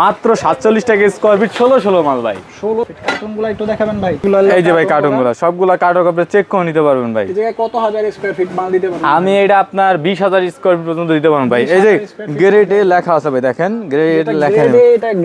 মাত্র সাতচল্লিশ টাকা স্কোয়ার ফিট ষোলো ষোলো মাল ভাই। ষোলো কার্টুনগুলো একটু দেখাবেন ভাই। এই যে ভাই কার্টুনগুলো। সবগুলা কার্টন আপনি চেক করে নিতে পারবেন ভাই। কত হাজার স্কোয়ার ফিট মাল দিতে পারবেন? আমি এটা আপনার বিশ হাজার স্কোয়ার ফিট পর্যন্ত দিতে পারব ভাই। এই যে 20,000 square feet গ্রেডে লেখা আছে ভাই দেখেন। গ্রেড লেখা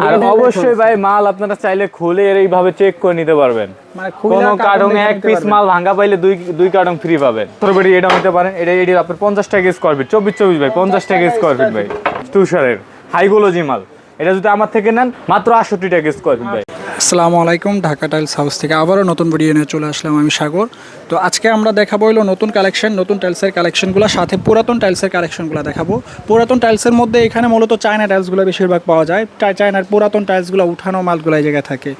আর অবশ্যই ভাই মাল আপনারা চাইলে খুলে এর এইভাবে চেক করে নিতে পারবেন। মানে কোনো কার্টুন এক পিস মাল ভাঙা পাইলে দুই দুই কার্টন ফ্রি পাবেন। তরবারি এটা নিতে পারেন। এটা এটি আপনার পঞ্চাশ টাকা স্কোয়ার ফিট চব্বিশ চব্বিশ ভাই পঞ্চাশ টাকা টাকা স্কোয়ার ফিট ভাই। তুষারের হাইগোলজি মাল। এটা যদি আমার থেকে নেন মাত্র আটষট্টি টাকা স্কোয়ার ফিট ভাই। আসসালামু আলাইকুম, ঢাকা টাইলস হাউস থেকে আবারও নতুন ভিডিও নিয়ে চলে আসলাম আমি সাগর। তো আজকে আমরা দেখাবো হলো নতুন কালেকশন নতুন টাইলসের কালেকশনগুলো সাথে পুরাতন টাইলসের কালেকশনগুলো দেখাবো। পুরাতন টাইলসের মধ্যে এখানে মূলত চায়না টাইলসগুলো বেশিরভাগ পাওয়া যায়। চায়নার পুরাতন টাইলসগুলো উঠানো মালগুলো এই জায়গায় থাকে।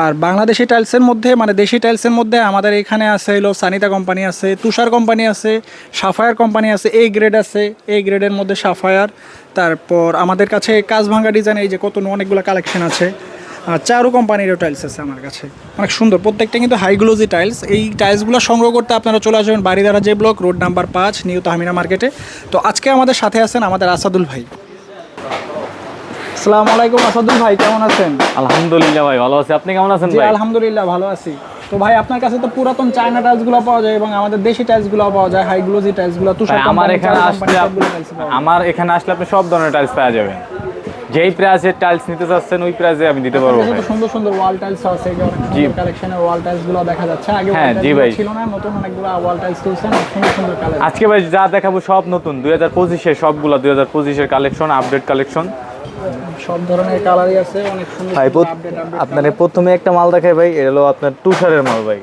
আর বাংলাদেশি টাইলসের মধ্যে মানে দেশি টাইলসের মধ্যে আমাদের এখানে আছে হলো সানিতা কোম্পানি আছে, তুষার কোম্পানি আছে, সাফায়ার কোম্পানি আছে, এই গ্রেড আছে, এই গ্রেডের মধ্যে সাফায়ার। তারপর আমাদের কাছে কাজ ভাঙ্গা ডিজাইন এই যে কত অনেকগুলো কালেকশন আছে। চারু কোম্পানিরও টাইলস আছে আমার কাছে। অনেক সুন্দর। প্রত্যেকটা কিন্তু হাই গ্লোজি টাইলস এই টাইলসগুলো সংগ্রহ করতে আপনারা চলে আসবেন বাড়িদারা যে ব্লক রোড নাম্বার পাঁচ নিউ তাহমিনা মার্কেটে তো আজকে আমাদের সাথে আছেন আমাদের আসাদুল ভাই। আসসালামু আলাইকুম আসাদুল ভাই কেমন আছেন? আলহামদুলিল্লাহ ভাই ভালো আছে। আপনি কেমন আছেন ভাই? আলহামদুলিল্লাহ ভালো আছি। তো ভাই আপনার কাছে তো পুরাতন চায়না টাইলসগুলো পাওয়া যায় এবং আমাদের দেশি টাইলসগুলো পাওয়া যায় হাই গ্লোজি টাইলসগুলো তুষার ভাই, আমার এখানে আসলে। আমার এখানে আসলে আপনি সব ধরনের টাইলস পাওয়া যাবেন। যেই প্রাইসের টাইলস নিতে চাচ্ছেন ওই প্রাইসে আমি দিতে পারব ভাই। সুন্দর সুন্দর ওয়াল টাইলস আছে জি। কালেকশনের ওয়াল টাইলসগুলো দেখা যাচ্ছে। আগে হ্যাঁ, জি ভাই। ছিল না নতুন অনেকগুলো ওয়াল টাইলস তুলছেন সুন্দর সুন্দর কালার আজকে ভাই যা দেখাবো সব নতুন দুই হাজার পঁচিশের সবগুলো দুই হাজার পঁচিশের কালেকশন আপডেট কালেকশন সব ধরনের কালারই আছে অনেক সুন্দর ভাই আপডেট আপডেট আপনার প্রথমে একটা মাল দেখাই ভাই এটা হলো আপনার তুষারের মাল ভাই।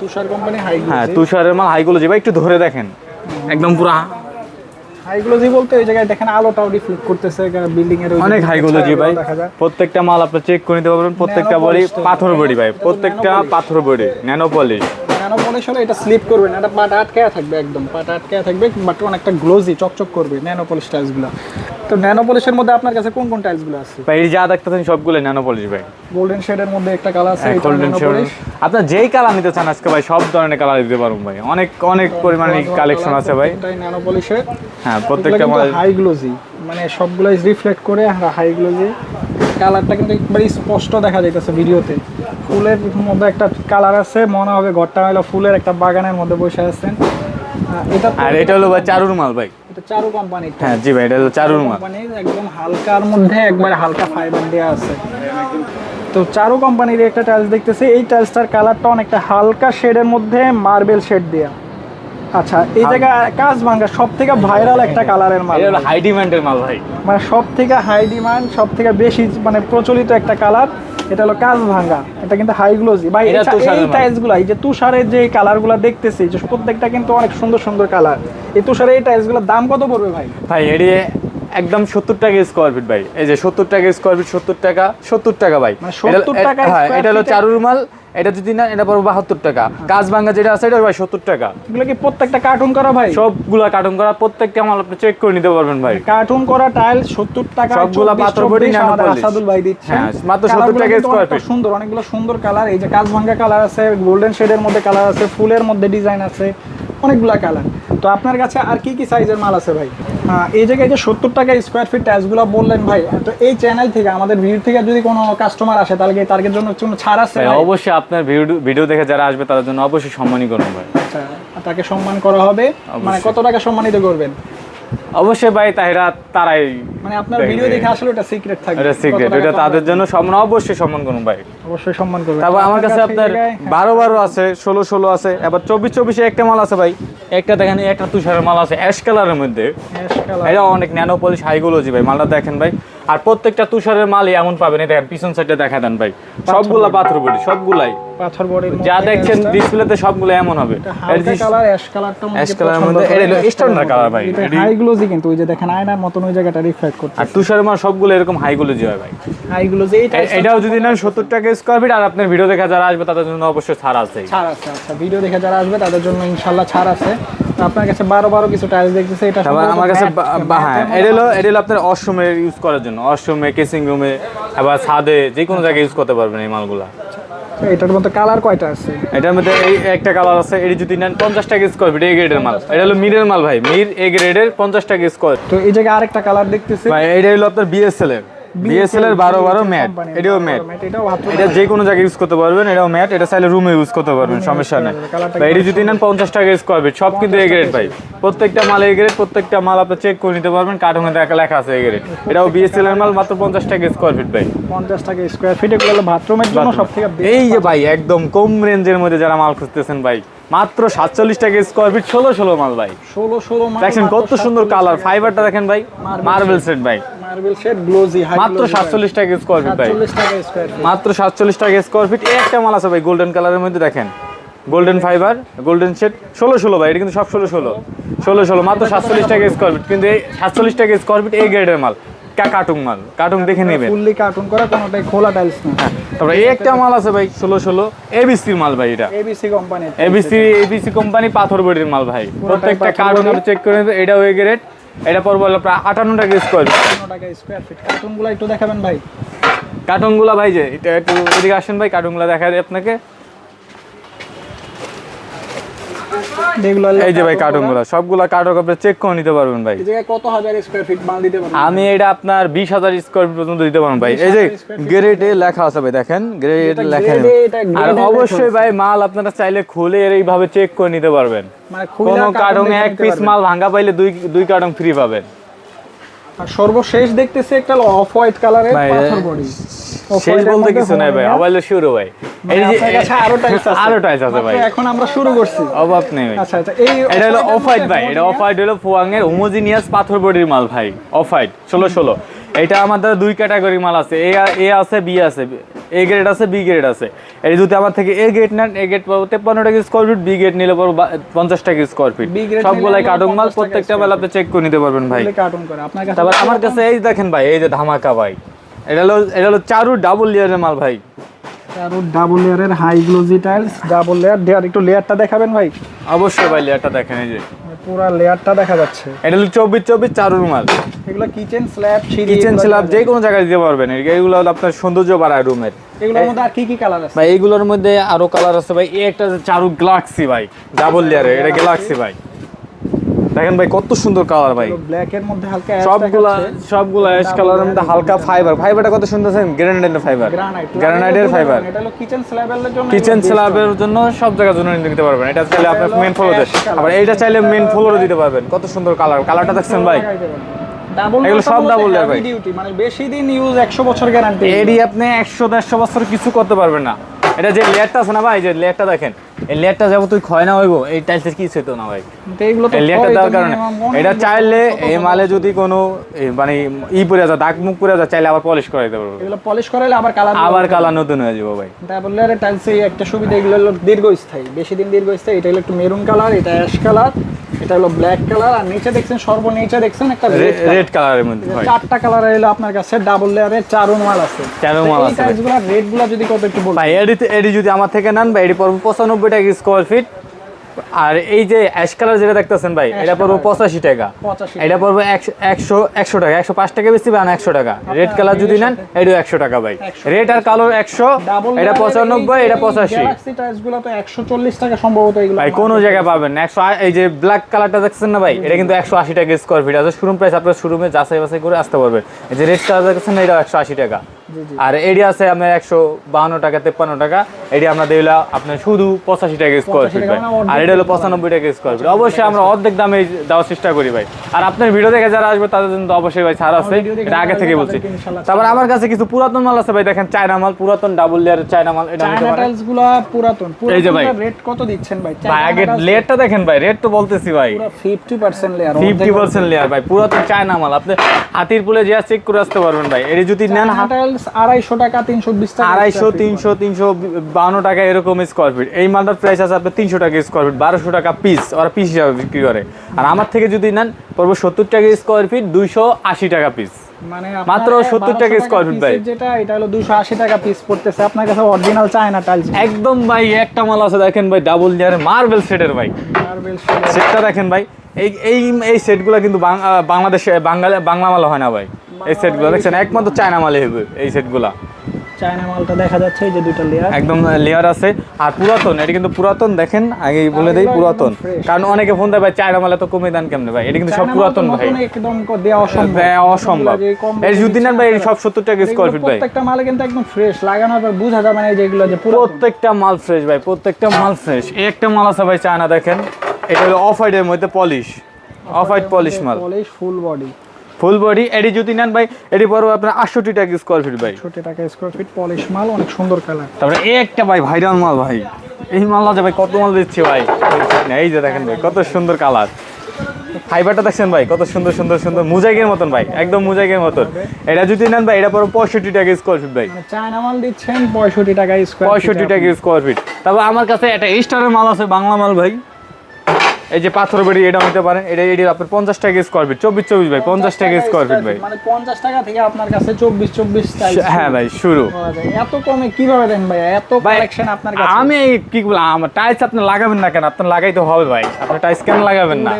তুষার কোম্পানি হাই হ্যাঁ তুষারের মাল হাইগুলো যে ভাই একটু ধরে দেখেন। একদম পুরো হাইগুলোজি বলতে এই জায়গায় দেখেন আলোটাও রিফ্লেক্ট করতেছে বিল্ডিং এর অনেক হাইগোলজি ভাই। প্রত্যেকটা মাল আপনি চেক করে নিতে পারবেন প্রত্যেকটা বডি পাথর বডি ভাই প্রত্যেকটা পাথর body nano polish nano polish হলে এটা স্লিপ করবে না এটা পাটা আটকে থাকবে একদম পাটা আটকে থাকবে বাট অনেকটা গ্লোজি চকচক করবে ন্যানো পলিশ টাইলসগুলো তো ন্যানো পলিশের মধ্যে আপনার কাছে কোন কোন টাইলসগুলো আছে? ভাই যা দেখতেছেন সবগুলো ন্যানো পলিশ ভাই গোল্ডেন শেডের মধ্যে একটা কালার আছে গোল্ডেন ন্যানো পলিশ আপনার যেই কালার নিতে চান আজকে ভাই সব ধরনের কালার দিতে পারব ভাই। অনেক অনেক পরিমাণে কালেকশন আছে ভাই। এটাই ন্যানো পলিশের হ্যাঁ প্রত্যেকটা হাই গ্লোজি মানে সবগুলাই রিফ্লেক্ট করে হাই গ্লোজি কালারটা কিন্তু একবারে স্পষ্ট দেখা যাইতেছে ভিডিওতে ফুলের মধ্যে একটা কালার আছে মনে হবে ঘরটা হলো ফুলের একটা বাগানের মধ্যে বসে আছেন। এটা আর এটা হলো ভাই চারুর মাল ভাই। এটা চারু কোম্পানি হ্যাঁ জি ভাই এটা হলো চারুর মাল। একদম হালকার মধ্যে একবারে হালকা ফাইবার দেওয়া আছে। তো চারু কোম্পানির একটা টাইলস দেখতেছি এই টাইলসটার কালারটা অনেকটা হালকা শেডের মধ্যে মার্বেল শেড দেয়া। আচ্ছা এই জায়গায় কাজ ভাঙ্গা সব থেকে ভাইরাল একটা কালারের মাল এটা হাই ডিমান্ডের মাল ভাই। মানে সব থেকে হাই ডিমান্ড সব থেকে বেশি মানে প্রচলিত একটা কালার এটা হলো কাজ ভাঙ্গা। এটা কিন্তু হাই গ্লোজি ভাই তুষারের এই মাল। টাইলসগুলো এই যে তুষারের যে কালারগুলো দেখতেছি যে প্রত্যেকটা কিন্তু অনেক সুন্দর সুন্দর কালার এই তুষারের এই টাইলসগুলোর দাম কত পড়বে ভাই? ভাই এটি একদম সত্তর টাকা স্কোয়ার ফিট ভাই। এই যে সত্তর টাকা স্কোয়ার ফিট সত্তর টাকা সত্তর টাকা ভাই। মানে এটা- 70 টাকা হ্যাঁ এটা হলো চারুর মাল এটা যদি না এটা পড়বে বাহাত্তর টাকা। কাজ ভাঙ্গা যেটা আছে এটা ভাই সত্তর টাকা। এগুলো কি প্রত্যেকটা কার্টুন করা ভাই? সবগুলা কার্টুন করা প্রত্যেকটা মাল আপনি চেক করে নিতে পারবেন ভাই। কার্টুন করা টাইল সত্তর টাকা সবগুলা 24, পাথর বডি, 24 ন্যানো আমাদের আসাদুল ভাই দিচ্ছে। হ্যাঁ, মাত্র 70 টাকা স্কোয়ার ফিট। সুন্দর অনেকগুলো সুন্দর কালার এই যে কাজ ভাঙ্গা কালার আছে গোল্ডেন শেডের মধ্যে কালার আছে ফুলের মধ্যে ডিজাইন আছে অনেকগুলা কালার তো আপনার কাছে আর কি কি সাইজের মাল আছে ভাই? হ্যাঁ, এই জায়গায় যে সত্তর টাকা স্কোয়ার ফিট টাইলসগুলো বললেন ভাই তো এই চ্যানেল থেকে আমাদের ভিডিও থেকে যদি কোনো কাস্টমার আসে তাহলে কি তার জন্য কোনো ছাড় আছে? অবশ্যই আপনার ভিডিও দেখে যারা আসবে তাদের জন্য অবশ্যই সম্মানই করুন ভাই। আচ্ছা, তাকে সম্মান করা হবে। মানে কত টাকা সম্মানিত করবেন? অবশ্যই ভাই তাহিরা তারাই মানে আপনার ভিডিও দেখে আসলে ওটা সিক্রেট থাকবে। এটা সিক্রেট এটা তাদের জন্য সম্মান অবশ্যই সম্মান করুন ভাই। অবশ্যই সম্মান করবেন। তারপর আমার কাছে আপনার জায়গায়- হ্যাঁ, বারো বারো আছে ষোলো ষোলো আছে এবার চব্বিশ চব্বিশে একটা মাল আছে ভাই। একটা দেখেন একটা তুষারের মাল আছে অ্যাশ কালারের মধ্যে। এটা অনেক ন্যানো পলিশ হাইগুলোজি ভাই মালটা দেখেন ভাই। আর প্রত্যেকটা তুষারের মালই এমন পাবেন। দেখেন পিছন সাইডে দেখা দেন ভাই। সবগুলা পাথর বডি সবগুলাই। পাথর বডির যা দেখছেন ডিসপ্লেতে সবগুলো এমন হবে। হালকা কালার অ্যাশ কালারটা color এর মধ্যে এটা হলো standard color ভাই। এটি- হাই গ্লোজি কিন্তু ওই যে দেখেন আয়নার মতন ওই জায়গাটা রিফ্লেক্ট করতে আর তুষারের মাল সবগুলো এরকম হাইগুলোজি হয় ভাই। হাই গ্লোজি এইটা এটাও যদি নেন সত্তর টাকা স্কোয়ার ফিট আর আপনার ভিডিও দেখা যারা আসবে তাদের জন্য অবশ্যই ছাড় আছে। ছাড় আছে আচ্ছা ভিডিও দেখে যারা আসবে তাদের জন্য ইনশাল্লাহ ছাড় আছে। আপনার কাছে বারো বারো কিছু টাইলস দেখতেছে এটা সম্ভবত আমার কাছে হ্যাঁ এটা হলো এটা হলো আপনার অশ্রমে ইউজ করার জন্য। অশ্রমে কেসিং রুমে আবার ছাদে যে কোনো জায়গায় ইউজ করতে পারবেন এই মালগুলা। এটার মধ্যে কালার কয়টা আছে? এটার মধ্যে এই একটা কালার আছে এটি যদি নেন পঞ্চাশ টাকা স্কোয়ার ফিট এ গ্রেডের মাল। এটা হলো মিরের মাল ভাই মির এ গ্রেডের পঞ্চাশ টাকা স্কোয়ার তো এই জায়গায় আরেকটা কালার দেখতেছি। ভাই এটা হলো আপনার বিএসএল এর। বিএসএল এর বারো বারো ম্যাট এটাও ম্যাট এটা যে কোনো জায়গায় ইউজ করতে পারবেন এটাও ম্যাট এটা চাইলে রুমে ইউজ করতে পারবেন সমস্যা নেই। এটি যদি নেন পঞ্চাশ টাকা স্কোয়ার ফিট সব কিন্তু এ গ্রেড ভাই। প্রত্যেকটা মাল এ গ্রেড প্রত্যেকটা মাল আপনি চেক করে নিতে পারবেন কার্টুনে দেখা লেখা আছে এ গ্রেড এটাও বিএসএল এর মাল মাত্র পঞ্চাশ টাকা স্কোয়ার ফিট ভাই। পঞ্চাশ টাকা স্কোয়ার ফিট এগুলো বাথরুমের জন্য সব থেকে এই যে ভাই একদম কম রেঞ্জের মধ্যে যারা মাল খুঁজতেছেন ভাই মাত্র সাতচল্লিশ টাকা স্কোয়ার ফিট ষোলো ষোলো মাল ভাই। ষোলো ষোলো দেখেন কত সুন্দর কালার ফাইবারটা দেখেন ভাই মার্বেল সেট ভাই। মার্বেল শেড গ্লোজি মাত্র সাতচল্লিশ টাকা স্কোয়ার ফিট ভাই। সাতচল্লিশ টাকা স্কোয়ার ফিট মাত্র সাতচল্লিশ টাকা স্কোয়ার ফিট এই একটা মাল আছে ভাই গোল্ডেন কালারের মধ্যে দেখেন। গোল্ডেন ফাইবার গোল্ডেন শেড ষোলো ষোলো ভাই এটা কিন্তু সব ষোলো ষোলো। ষোলো ষোলো মাত্র সাতচল্লিশ টাকা স্কোয়ার ফিট কিন্তু এই সাতচল্লিশ টাকা স্কোয়ার ফিট এই গ্রেডের মাল। কার্টুন মাল। কার্টুন দেখে নেবেন। ফুললি কার্টুন করা কোনোটাই খোলা টাইলস না। হ্যাঁ তারপরে এই একটা মাল আছে ভাই ষোলো ষোলো। এবিসির মাল ভাই এটা। ABC company ABC ABC company পাথর বডির মাল ভাই। প্রত্যেকটা কার্টুন। আপনি চেক করে এটা ওই গ্রেড এটা পড়বে প্রায় আটান্ন টাকা স্কোয়ার টাকা স্কোয়ার ফিট কার্টুনগুলো একটু দেখাবেন ভাই। কার্টুনগুলা ভাই যে এটা একটু এদিকে আসেন ভাই কার্টুনগুলা দেখা যায় আপনাকে যেগুলো এই যে ভাই কার্টুনগুলা সবগুলা কার্টুন আপনি চেক করে নিতে পারবেন ভাই। কত হাজার স্কোয়ার ফিট মাল দিতে পারবেন? আমি এটা আপনার বিশ হাজার স্কোয়ার ফিট পর্যন্ত দিতে পারব ভাই। এই যে 20,000 square feet গ্রেডে লেখা আছে ভাই দেখেন গ্রেড লেখা আর অবশ্যই ভাই মাল আপনারা চাইলে খুলে এইভাবে চেক করে নিতে পারবেন। মানে কোনো cartoon এক পিস মাল ভাঙা পাইলে দুই দুই কার্টুন ফ্রি পাবেন। আর সর্বশেষ দেখতেছি একটা অফ হোয়াইট কালারের পাথর বডি শেষ বলতে কিছু নাই ভাই শুরু ভাই। এই যে আরও টাইলস আছে। আরও টাইলস আছে ভাই। এখন আমরা শুরু করছি। অভাব নেই ভাই। আচ্ছা আচ্ছা এই এটা হলো অফ হোয়াইট ভাই এটা অফ হোয়াইট হলো ফুয়াং এর হোমোজিনিয়াস পাথর বডির মাল ভাই অফ হোয়াইট ষোলো ষোলো। এটা আমাদের দুই ক্যাটাগরি মাল আছে এ এ আছে বি আছে। এ গ্রেড আছে বি গ্রেড আছে। এই যদি আমার থেকে এ গ্রেড নেন এ গ্রেড পাবো তেপ্পান্ন টাকা স্কোয়ার ফিট বি গ্রেড নিলে পাবো পঞ্চাশ টাকা স্কোয়ার ফিট সবগুলাই কার্টুন মাল প্রত্যেকটা বেলা মাল আপনি চেক করে নিতে পারবেন ভাই। তারপর আমার কাছে এই দেখেন ভাই এই যে ধামাকা ভাই। এটা হলো এটা হলো চারু ডাবল লেয়ারের মাল ভাই। আরও ডাবল লেয়ারের high glossy tiles double layer দেয়ার একটু লেয়ারটা দেখাবেন ভাই? অবশ্যই ভাই লেয়ারটা দেখেন এই যে। পুরো লেয়ারটা দেখা যাচ্ছে। এটা হলো চব্বিশ চব্বিশ চারুর মাল এগুলো কিচেন স্ল্যাব সিঁড়ি কিচেন স্ল্যাব যে কোনো জায়গায় দিতে পারবেন। এগুলো হলো আপনার সৌন্দর্য বাড়ায় রুমের এগুলোর মধ্যে আর কি কি কালার আছে? ভাই এইগুলোর মধ্যে আরও কালার আছে ভাই। এই একটা চারু গ্লাক্সি ভাই ডাবল লেয়ারে এটা গ্লাক্সি ভাই। দেখেন ভাই কত সুন্দর কালার ভাই। ব্ল্যাক এর মধ্যে হালকা ash সবগুলা সবগুলা অ্যাশ কালারের মধ্যে হালকা ফাইবার ফাইবারটা কত সুন্দর আছেন গ্রানাইটের ফাইবার গ্রানাইটের ফাইবার এটা হলো কিচেন স্ল্যাবের জন্য কিচেন স্ল্যাবের জন্য সব জায়গার জন্য নিতে পারবেন। এটা চাইলে আপনার মেন ফ্লোরে color। আবার এইটা চাইলে মেন ফ্লোরে দিতে পারবেন। কত সুন্দর কালার কালারটা দেখছেন ভাই? এগুলো সব double layer ভাই। ডিউটি মানে বেশি দিন ইউজ 100 বছর গ্যারান্টি এরই আপনি একশো দেড়শো বছর কিছু করতে পারবেন না। এটা যে লেয়ারটা আছে না ভাই যে লেয়ারটা দেখেন এই লেয়ারটা যাব তুই ক্ষয় না হইব এই টাইলসের কিছু হতো না ভাই? এগুলো তো এই লেয়ারটা দেওয়ার কারণে। এটা চাইলে এই মালে যদি কোনো মানে ই পরে যায় দাগ মুখ পরে যায় চাইলে আবার পলিশ করে দিতে পারব এগুলো পলিশ করাইলে আবার কালার আবার কালার নতুন হয়ে যাব ভাই। ডাবল লেয়ারের টাইলসে একটা সুবিধা এগুলো দীর্ঘস্থায়ী। বেশি দিন দীর্ঘস্থায়ী এটা হলো একটু মেরুন কালার এটা অ্যাশ কালার এটা হলো ব্ল্যাক কালার আর নিচে দেখছেন সর্বনিচে দেখছেন একটা রেড কালারের মধ্যে চারটা কালার এলো আপনার কাছে ডাবল লেয়ারের চারুন মাল আছে। চারুন মাল আছে। এই রেটগুলো যদি কত একটু বলবেন ভাই এডি এডি যদি আমার থেকে নেন বা এডি পড়বে পঁচানব্বই টাকা স্কোয়ার ফিট আর এই যে অ্যাশ কালার যেটা দেখতেছেন ভাই এটা পড়ব পঁচাশি টাকা। এটা পড়ব একশো একশো টাকা একশো পাঁচ টাকা বেশি বা একশো টাকা। রেড কালার যদি নেন এটাও একশো টাকা ভাই। রেড আর কালো একশো এটা পঁচানব্বই এটা পঁচাশি। গ্যালাক্সি টাইলসগুলো তো 140 টাকা সম্ভবত ভাই কোনো জায়গায় পাবেন একশো এই যে ব্ল্যাক কালারটা দেখছেন না ভাই এটা কিন্তু একশো আশি টাকা স্কোয়ার ফিট আছে শোরুম প্রাইস আপনার শোরুমে যাচাই বাছাই করে আসতে পারবেন। এই যে রেড কালার দেখছেন না এটা একশো আশি টাকা। আর এডি আছে আপনার একশো বাহান্ন টাকা তেপ্পান্ন টাকা। এডি আমরা দিলা আপনার শুধু পঁচাশি টাকা স্কোয়ার ফিট ভাই। মানে আর এটা হলো পঁচানব্বই টাকা স্কোয়ার ফিট অবশ্যই আমরা অর্ধেক দামে দেওয়ার চেষ্টা করি ভাই। আর আপনার ভিডিও দেখে যারা আসবে তাদের জন্য অবশ্যই ভাই ছাড় আছে। এটা আগে থেকে বলছি। তারপর আমার কাছে কিছু পুরাতন মাল আছে ভাই। দেখেন চায়না মাল পুরাতন ডাবল লেয়ারের চায়না মাল এটা নিতে পারেন। টাইলসগুলো পুরাতন। এই যে ভাই। রেট কত দিচ্ছেন ভাই? ভাই আগে লেয়ারটা দেখেন ভাই। রেট তো বলতেছি ভাই। পুরো 50% লেয়ার ফিফটি পার্সেন্ট লেয়ার ভাই। পুরাতন চায়না মাল। আপনি হাতির পুলে যে চেক করে আসতে পারবেন ভাই। এর যদি নেন 250 টাকা 320 টাকা আড়াইশো তিনশো তিনশো বাউন্ন টাকা এরকম স্কোয়ার ফিট এই মালটার প্রাইস আছে আপনার তিনশো টাকা স্কোয়ার ফিট বারোশো টাকা পিস ওরা পিস হিসাবে বিক্রি করে। আর আমার থেকে যদি নেন পড়ব সত্তর টাকা স্কোয়ার ফিট দুইশো আশি টাকা পিস মানে মাত্র 70 টাকা স্কোয়ার ফিট ভাই। যেটা এটা হলো 280 টাকা পিস পড়তেছে। আপনার কাছে অরিজিনাল চায়না টাইলস একদম ভাই একটা মাল আছে দেখেন ভাই ডাবল লেয়ার মার্বেল সেটের ভাই। মার্বেল সেটটা দেখেন ভাই এই এই এই সেটগুলো কিন্তু বাংলাদেশে বাঙালি বাংলা মাল হয় না ভাই। এই সেটগুলো দেখছেন একমাত্র চায়না মালে হবে এই সেটগুলা চায়না মালটা দেখা যাচ্ছে এই যে দুইটা লেয়ার একদম লেয়ার আছে। আর পুরাতন এটা কিন্তু পুরাতন দেখেন আগে বলে দেই পুরাতন। কারণ অনেকে ফোন দেয় ভাই চায়না মালে তো কমে দেন কেমনে ভাই? এটা কিন্তু সব পুরাতন ভাই। একদম ক- দেওয়া অসম্ভব। ভাই, অসম্ভব। এর যদি নেন ভাই সব সত্তর টাকা স্কোয়ার ফিট ভাই। প্রত্যেকটা মালে কিন্তু একদম ফ্রেশ লাগানো পর বোঝা যাবে না এই যেগুলো যে পুরো প্রত্যেকটা মাল ফ্রেশ ভাই প্রত্যেকটা মাল ফ্রেশ এই একটা মাল আছে ভাই চায়না দেখেন। এটা হলো অফ হোয়াইটের মধ্যে পলিশ অফ হোয়াইট পলিশ মাল। Polish full body. Full body এটি যদি নেন ভাই এটি পড়বে আপনার আটষট্টি টাকা স্কোয়ার ফিট ভাই। ছোট টাকা স্কোয়ার ফিট পলিশ মাল অনেক সুন্দর কালার তারপরে এই একটা ভাই ভাইরাল মাল ভাই। এই মাল আছে ভাই কত মাল দিচ্ছে ভাই? এই যে দেখেন ভাই কত সুন্দর কালার ফাইবারটা দেখছেন ভাই কত সুন্দর সুন্দর সুন্দর মুজাইকের মতন ভাই একদম মুজাইকের মতন। এটা যদি নেন ভাই এটা পড়বে পঁয়ষট্টি টাকা স্কোয়ার ফিট ভাই। মানে চায়না মাল দিচ্ছেন পঁয়ষট্টি টাকা স্কোয়ার পঁয়ষট্টি টাকা স্কোয়ার ফিট তারপর আমার কাছে একটা স্টারের মাল আছে বাংলা মাল ভাই। এই যে পাথর বাড়ি এটা নিতে পারেন এটা এটি আপনার পঞ্চাশ টাকা স্কোয়ার ফিট চব্বিশ চব্বিশ ভাই পঞ্চাশ টাকা স্কোয়ার ফিট ভাই। মানে পঞ্চাশ টাকা থেকে আপনার কাছে চব্বিশ চব্বিশ হ্যাঁ ভাই শুরু। এত কমে কীভাবে দেন ভাই? এত কালেকশন আপনার কাছে? আমি কি বললাম আমার টাইলস আপনি লাগাবেন না কেন? আপনার লাগাইতে হবে ভাই। আপনি টাইলস কেন লাগাবেন না?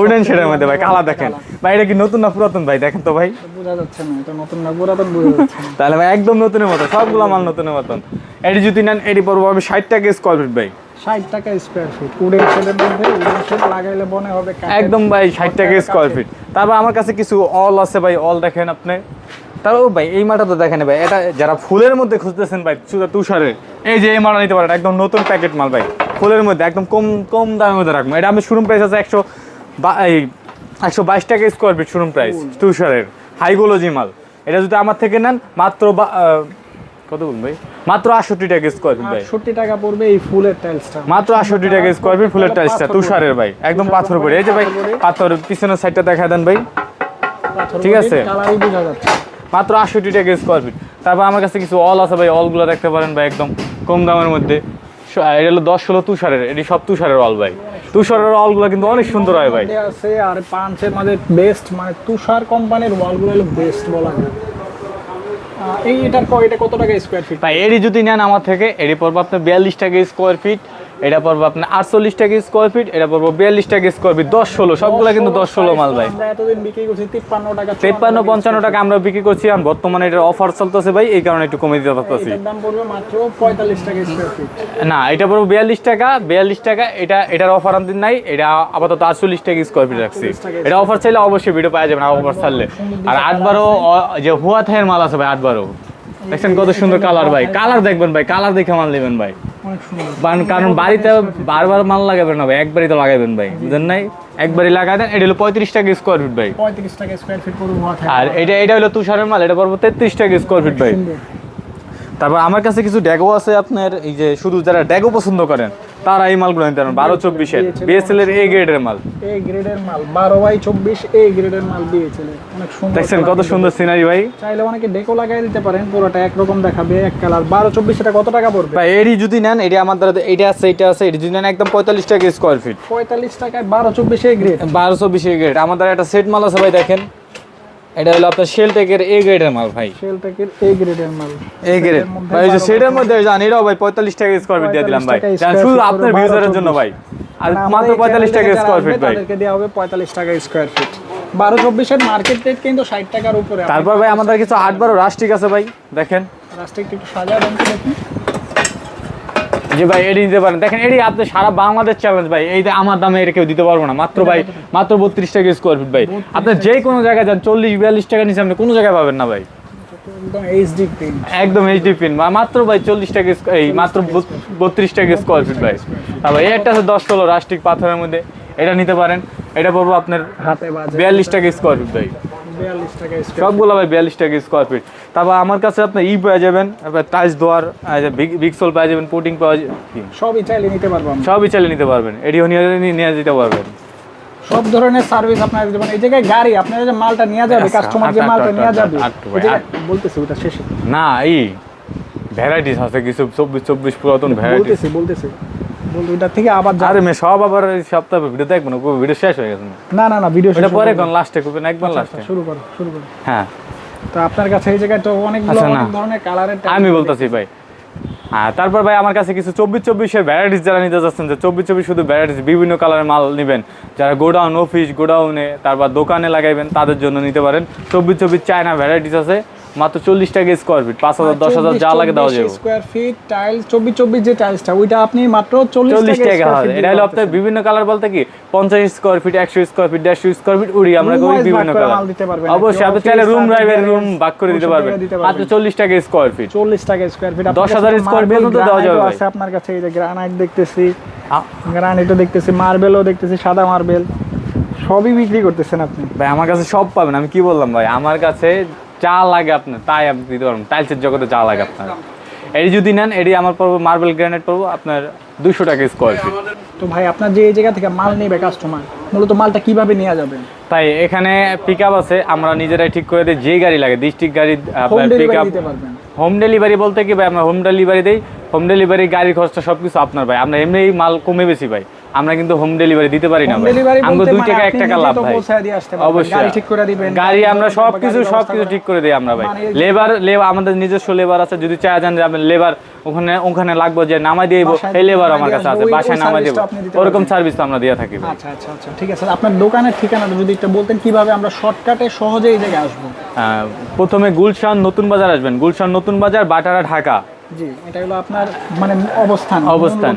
উডেন শেডের মধ্যে ভাই কালা দেখেন। ভাই এটা কি নতুন না পুরাতন ভাই? দেখেন তো ভাই। বোঝা যাচ্ছে না এটা নতুন না পুরাতন বোঝা যাচ্ছে তাহলে ভাই একদম নতুনের মতো সবগুলো মাল নতুনের মতন। এটি যদি নেন এটি পড়ব আমি ষাট টাকা স্কোয়ার ফিট ভাই। ষাট টাকা স্কোয়ার ফিট উডেন শেডের মধ্যে উডেন শেড লাগাইলে মনে হবে একদম ভাই ষাট টাকা স্কোয়ার ফিট তারপর আমার কাছে কিছু অল আছে ভাই অল দেখেন আপনি। তারপর ভাই এই মাটা তো দেখেন ভাই এটা যারা ফুলের মধ্যে খুঁজতেছেন ভাই শুধু তুষারের এই যে এই মালটা নিতে পারেন একদম নতুন প্যাকেট মাল ভাই। ফুলের মধ্যে একদম কম কম দামের মধ্যে রাখব। এটা আমি শোরুম প্রাইস আছে একশো এই একশো বাইশ টাকা স্কোয়ার ফিট শোরুম প্রাইস তুষারের। হাইগোলজি মাল। এটা যদি আমার থেকে নেন মাত্র বা- কত বলুন ভাই? মাত্র আটষট্টি টাকা স্কোয়ার ফিট ভাই। আটষট্টি টাকা পড়বে এই ফুলের টাইলসটা মাত্র আটষট্টি টাকা স্কোয়ার ফিট ফুলের টাইলসটা তুষারের ভাই একদম পাথর পড়ে। এই যে ভাই পাথর পিছনের সাইডটা দেখা দেন ভাই। ঠিক আছে। কালারই বোঝা যাচ্ছে। মাত্র আটষট্টি টাকা স্কোয়ার ফিট তারপর আমার কাছে কিছু অল আছে ভাই অলগুলো দেখতে পারেন ভাই একদম কম দামের মধ্যে। এটা হলো দশ ষোলো তুষারের এটি সব তুষারের অল ভাই। তুষারের অলগুলো কিন্তু অনেক সুন্দর হয় ভাই। আছে আর পাঁচের মাঝে বেস্ট মানে তুষার কোম্পানির হলো বেস্ট বলা যায় এই এটার এটা কত টাকা স্কোয়ার ফিট ভাই এরি যদি নেন আমার থেকে এরি পড়ব আপনার বিয়াল্লিশ টাকা স্কোয়ার ফিট এটা পড়ব আপনার আটচল্লিশ টাকা স্কোয়ার ফিট এটা পড়ব বিয়াল্লিশ টাকা স্কোয়ার ফিট দশ ষোলো সবগুলো কিন্তু দশ ষোলো মাল ভাই। তিপ্পান্ন পঞ্চান্ন টাকা আমরা বিক্রি করছি আর বর্তমানে এটার অফার চলতেছে ভাই এই কারণে একটু কমে দিতে পারতেছি। না এটা পড়ব বিয়াল্লিশ টাকা বিয়াল্লিশ টাকা এটা এটার অফার আমাদের নাই এটা আপাতত আটচল্লিশ টাকা স্কোয়ার ফিট রাখছি। এটা অফার চাইলে অবশ্যই ভিডিও পাওয়া যাবে না অফার ছাড়লে। আর আটবারও যে হুয়া থাইয়ের মাল আছে ভাই আটবারও। দেখছেন কত সুন্দর কালার ভাই কালার দেখবেন ভাই কালার দেখে মাল নেবেন ভাই। কারণ- বাড়িতে বারবার মাল লাগাবেন না ভাই একবারই তো লাগাবেন ভাই বুঝেন নাই? একবারই লাগাই দেন এটা হলো পঁয়ত্রিশ টাকা স্কোয়ার ফিট ভাই? পঁয়ত্রিশ টাকা স্কোয়ার ফিট পড়বে আর এটা এটা হলো তুষারের মাল এটা পড়ব তেত্রিশ টাকা স্কোয়ার ফিট ভাই। তারপর আমার কাছে কিছু ড্যাগো আছে আপনার এই যে শুধু যারা ড্যাগো পছন্দ করেন তারা এই মালগুলো নিতে পারেন বারো চব্বিশের। বিএসএল এর এ গ্রেডের মাল। এ গ্রেডের মাল বারো বাই চব্বিশ এ গ্রেডের মাল অনেক সুন্দর দেখছেন কত সুন্দর সিনারি ভাই। চাইলে অনেকে ডেকো লাগাই দিতে পারেন পুরোটা একরকম দেখাবে এক কালার বারো চব্বিশ এটা কত টাকা পড়বে? ভাই এরই যদি নেন এটি আমার দ্বারা এটা আছে এটা আছে এটি যদি নেন একদম পঁয়তাল্লিশ টাকা স্কোয়ার ফিট পঁয়তাল্লিশ টাকায় বারো চব্বিশ এ গ্রেড বারো চব্বিশ এ গ্রেড আমার দ্বারা একটা সেট মাল আছে ভাই দেখেন। এটা হলো আপনার শেল টেকের এ গ্রেডের মাল ভাই। সেল থেকে এ গ্রেডের মাল। এ গ্রেড ভাই যে 12 সেটার মধ্যে জান এটাও ভাই পঁয়তাল্লিশ টাকা স্কোয়ার ফিট দিয়ে দিলাম ভাই। 45 শুধু আপনার ভিউজারের জন্য ভাই। আর মাত্র আমাদের এই পঁয়তাল্লিশ টাকা স্কোয়ার ফিট ভাই। তাদেরকে দেওয়া হবে পঁয়তাল্লিশ টাকা স্কোয়ার ফিট বারো চব্বিশের মার্কেট রেট কিন্তু ষাট টাকার উপরে। তারপর ভাই আমাদের কিছু আট বারো রাস্টিক আছে ভাই। দেখেন। রাস্তা একটু সাজা দেন দেখি। যে ভাই এডি নিতে পারেন। দেখেন এডি আপনি সারা বাংলাদেশ চ্যালেঞ্জ ভাই। এই আমার দামে এটা কেউ দিতে পারব না। মাত্র ভাই মাত্র বত্রিশ টাকা স্কোয়ার ফিট ভাই। আপনি যে কোনো জায়গায় যান চল্লিশ বিয়াল্লিশ টাকা নিচে আপনি কোনো জায়গায় পাবেন না ভাই। একদম এইচডি পিন মাত্র ভাই চল্লিশ টাকা এই মাত্র বত্রিশ টাকা স্কোয়ার ফিট ভাই। তারপর এই একটা আছে দশ ষোলো রাস্টিক পাথরের মধ্যে। এটা নিতে পারেন। এটা পড়ব আপনার বিয়াল্লিশ টাকা স্কোয়ার ফিট ভাই। সবগুলো ভাই বিয়াল্লিশ টাকা স্কোয়ার ফিট তারপর আমার কাছে আপনি ই পেয়ে যাবেন টাইলস দোয়ার বিক্সল পেয়ে যাবেন পুটিং পাওয়া যা- সবই চাইলে নিতে পারব আমরা। সবই চালিয়ে নিতে পারবেন এডিও নিয়ে যেতে পারবেন। সব ধরনের সার্ভিস আপনার দিতে এই জায়গায় গাড়ি আপনারা যে মালটা নিয়ে যাবে আচ্ছা, কাস্টমার যে আট, আট, মালটা আট, নিয়ে যাবে বলতেছি ওটা শেষে। না এই ভ্যারাইটিস আছে কিছু চব্বিশ চব্বিশ পুরাতন ভ্যারাইটিস বলতেছি বলতেছি। বলতে ওইটা থেকে আবার আরে মে সব আবার সপ্তাহে ভিডিও দেখব না ভিডিও শেষ হয়ে গেছে না না না ভিডিও এটা পরে কোন লাস্টে করবেন একবার লাস্টে শুরু করো শুরু করো। হ্যাঁ। তো আপনার কাছে এই জায়গায় তো অনেকগুলো আচ্ছা, অনেক ধরনের কালারের আমি বলতেছি ভাই। হ্যাঁ তারপর ভাই আমার কাছে কিছু চব্বিশ চব্বিশের ভ্যারাইটিস যারা নিতে যাচ্ছেন যে চব্বিশ চব্বিশ শুধু ভ্যারাইটিস বিভিন্ন কালারের মাল নেবেন। যারা গোডাউন অফিস গোডাউনে তারপর দোকানে লাগাইবেন তাদের জন্য নিতে পারেন। চব্বিশ চব্বিশ চায়না ভ্যারাইটিস আছে। মাত্র চল্লিশ টাকা স্কোয়ার ফিট পাঁচ হাজার দশ হাজার যা লাগে দেওয়া যাবে। স্কোয়ার ফিট টাইল চব্বিশ চব্বিশ যে টাইলসটা ওইটা আপনি মাত্র চল্লিশ টাকা feet এটা হলো আপনার বিভিন্ন কালার বলতে কি? পঞ্চাশ স্কোয়ার ফিট একশো স্কোয়ার ফিট দেড়শো স্কোয়ার ফিট উড়ি আমরা করি বিভিন্ন কালার। অবশ্যই আপনি চাইলে রুম ড্রাইভের রুম ভাগ করে দিতে পারবেন। মাত্র। চল্লিশ টাকা স্কোয়ার ফিট চল্লিশ টাকা স্কোয়ার ফিট 10,000 square feet পর্যন্ত দেওয়া যাবে। আছে আপনার কাছে এই যে গ্রানাইট দেখতেছি। গ্রানাইটও দেখতেছি মার্বেলও দেখতেছি সাদা মার্বেল সবই বিক্রি করতেছেন আপনি। ভাই আমার কাছে সব পাবেন। আমি কি বললাম ভাই? আমার কাছে যা লাগে আপনার তাই আপনি দিতে পারবেন টাইলসের জগতে যা লাগে আপনার। এটি যদি নেন এটি আমার পড়ব মার্বেল গ্রানাইট পড়ব আপনার দুশো টাকা স্কোয়ার ফিট তো ভাই আপনার যে এই জায়গা থেকে মাল নেবে কাস্টমার মূলত মালটা কীভাবে নেওয়া যাবে? তাই এখানে পিক আছে আমরা নিজেরাই ঠিক করে দিই যে গাড়ি লাগে ডিস্ট্রিক্ট গাড়ি আপনার পিক আপ হোম ডেলিভারি বলতে কি ভাই আমরা হোম ডেলিভারি দেই হোম ডেলিভারি গাড়ির খরচা সব কিছু আপনার ভাই আমরা এমনি মাল কমে বেশি ভাই। আমরা কিন্তু হোম ডেলিভারি দিতে পারি না বলতে দুই মানে টাকা এক টাকা লাভ ভাই। অবশ্যই। গাড়ি ঠিক করে দিবেন, গাড়ি আমরা সবকিছু সব করবেন, কিছু গাড়ির সব ব্যবস্থা কিছু করবেন। ঠিক করে দিই আমরা ভাই। মানে লেবার লেবার আমাদের নিজস্ব লেবার আছে যদি চায় যে আপনি লেবার ওখানে ওখানে লাগবে যে নামাই দিয়ে এই লেবার আমার কাছে আছে বাসায় নামাই দেবো। ওরকম সার্ভিস তো আমরা দিয়ে থাকি আচ্ছা আচ্ছা আচ্ছা ঠিক আছে। আপনার দোকানের ঠিকানাটা যদি একটু বলতেন কীভাবে আমরা শর্টকাটে সহজে এই জায়গায় আসব? প্রথমে গুলশান নতুন বাজার আসবেন। গুলশান নতুন বাজার বাটারা ঢাকা। জি এটা হলো আপনার মানে অবস্থান অবস্থান।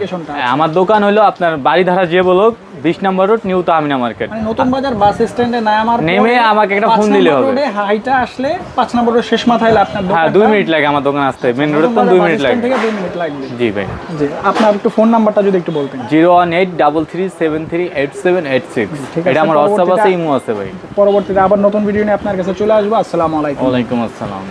আমার দোকান হলো আপনার বাড়িধারা যে বলক বিশ নম্বর রোড নিউ তামিনা মার্কেট মানে নতুন বাজার বাস স্ট্যান্ডে না আমার নেমে আমাকে একটা ফোন দিলে হবে। হাইটা আসলে পাঁচ নম্বর রোড শেষ মাথায় আপনার হ্যাঁ দুই মিনিট লাগে আমার দোকান আসতে। মেন রোডে তো দুই মিনিট লাগে। থেকে দুই মিনিট লাগবে। জি ভাই। জি আপনার একটু ফোন নাম্বারটা যদি একটু বলতেন। Zero one eight double three seven three eight seven eight six. এটা আমার হোয়াটসঅ্যাপ আছে ইমো আছে ভাই। পরবর্তীতে আবার নতুন ভিডিও নিয়ে আপনার কাছে চলে আসব। আসসালামু আলাইকুম। ওয়ালাইকুম আসসালাম।